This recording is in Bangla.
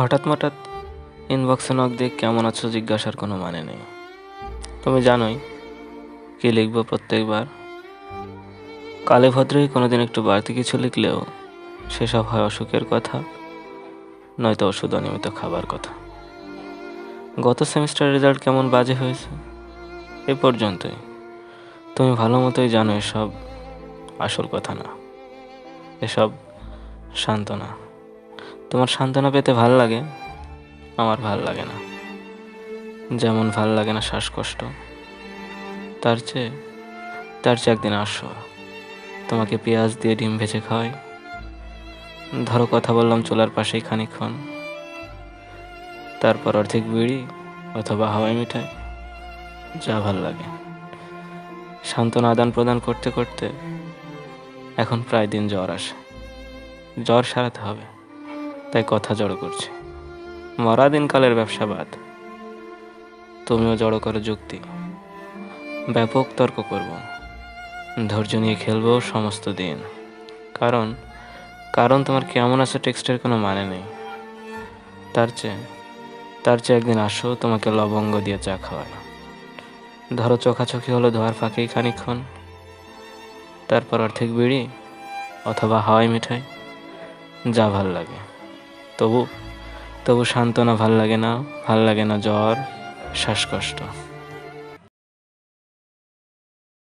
হঠাৎ হঠাৎ ইনবক্সে নক দিয়ে কেমন আছো জিজ্ঞাসার কোনো মানে নেই। তুমি জানোই কি লিখব প্রত্যেকবার। কালে ভদ্রই কোনোদিন একটু বাড়তি কিছু লিখলেও সেসব হয় অসুখের কথা, নয়তো ওষুধ অনিয়মিত খাবার কথা। গত সেমিস্টার রেজাল্ট কেমন বাজে হয়েছে? এ পর্যন্তই। তুমি ভালো মতোই জানো এসব আসল কথা না। এসব সান্ত্বনা। তোমার সান্ত্বনা পেতে ভালো লাগে? আমার ভালো লাগে না। যেমন ভালো লাগে না শ্বাসকষ্ট। তার চেয়ে তার চেয়ে একদিন আসো। তোমাকে পেঁয়াজ দিয়ে ডিম ভেজে খাওয়াই। ধরো কথা বললাম চুলার পাশেই খানিক্ষণ তারপর অর্ধেক বিড়ি অথবা হাওয়াই মিঠাই। যা ভালো লাগে। সান্ত্বনা আদান প্রদান করতে করতে এখন প্রায় দিন জ্বর আসে। জ্বর সারাতে হবে। তাই কথা জড়ো করছি। মরা দিনকালের ব্যবসা বাদ। তুমিও জড়ো করো যুক্তি। ব্যাপক তর্ক করব। ধৈর্য নিয়ে খেলব সমস্ত দিন। কারণ কারণ তোমার কেমন আছে টেক্সটের কোনো মানে নেই। তার চেয়ে তার চেয়ে একদিন আসো, তোমাকে লবঙ্গ দিয়ে চা খাওয়ায় ধরো চোখাচোখি হলো ধোয়ার ফাঁকেই খানিক্ষণ তারপর অর্ধেক বিড়ি, অথবা হাওয়াই মিঠাই, যা ভালো লাগে। তবু তবু সান্ত্বনা ভালো লাগে না ভালো লাগে না জ্বর শ্বাসকষ্ট।